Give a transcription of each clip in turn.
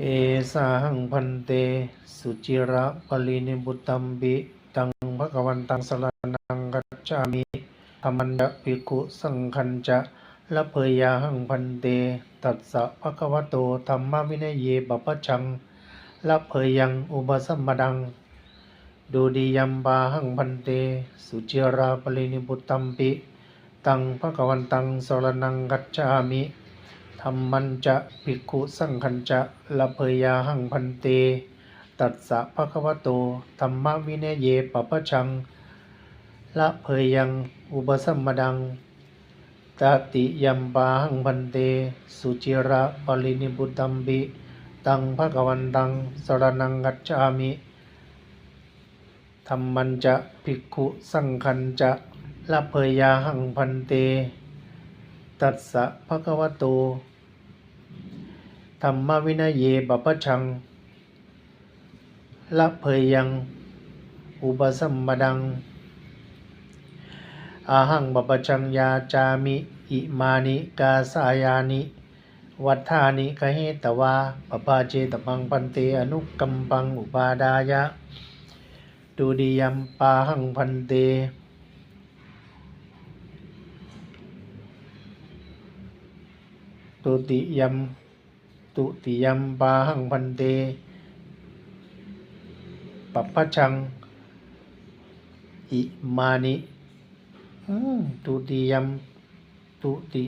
เอสาหังพันเต สุจิระปลินิบุตตัมบิ ตังภะกวันตังสรนังกัจจามิธรรมันจะภิกุสังคัญจะละเพยาหังพันเต ตัสสะภะคะวโตธรรมวินัยเยปปะชังละเพยังอุปสัมมดัง ดูดียัมบาหังพันเต สุจิราปลินิบุตตัมปิ ตังภะคะวันตังสรนังกัจจามิ ธรรมันจะภิกขุสังคัญจะละเพยาหังพันเต ตัสสะภะคะวะโตธรรมวินเยปปะชัง ละเพยังอุปสัมมดังตติยัมปาหังพันเต สุจิระปลินิบุตัมปิตังภะคะวันตังสรนังกัจจามิธรรมันจะภิกขุสังคัญจะละเพยาหังพันเต ตัสสะภะคะวะโต ธรรมวินัยเยบปะชัง ละเพยัง อุปสัมมดัง อาหังบปชังยาจามิ อิมานิกาสายานิ วัฏฐานิกะเหตวาปปาเจตปังปันเตอนุกัมปังอุปาดายะตุดิยัมปาหังพันเตตุติยัม ตุติยมปาหังพันเตปัปปะชัง อิมานิตุติยมตุติ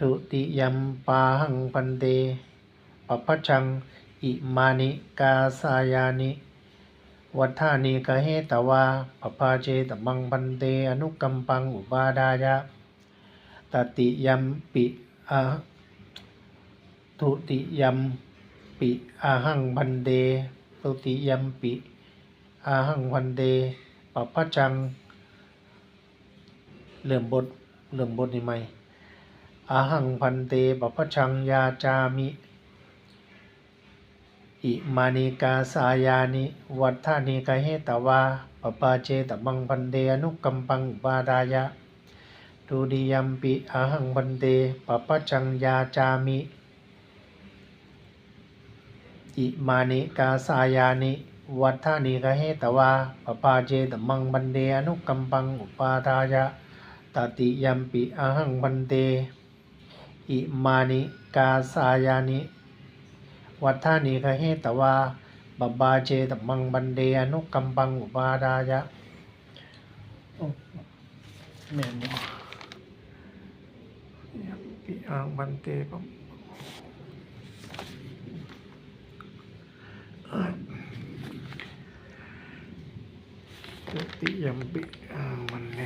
ตุติยมปาหังพันเตปัปปะชัง อิมานิกาสายานิวัฏฐานิกะเหตวาปปาเจตมังพันเตอนุกัมปังอุปาดายะ ตติยัมปิอะทุติยัมปิอาหังพันเตตุติยัมปิอาหังพันเตปัปะจังเริ่อมบทเริ่อมบทนี้ไหมอาหังพันเตปปะชังยาจามิ อิมานิกาสายานิ วัฏฐานิกะเหตวาปปาเจตมังพันเตอนุกัมปังอุปาดายะ ทุดิยมปิอาหังบันเตปปะจังยาจามิอิมานิกาสายานิวัฏฐานิกะเหตวาปปาเจตมังบันเตอนุกัมปังอุปาทายะตติยัมปิอาหังบันเตอิมานิกาสายานิวัฏฐานิกะเหตวาปปาเจตมังบันเตอนุกัมปังอุปาทายะโอ้แม่ ปิอังบันเตปะตุติยัมปิอังบันเต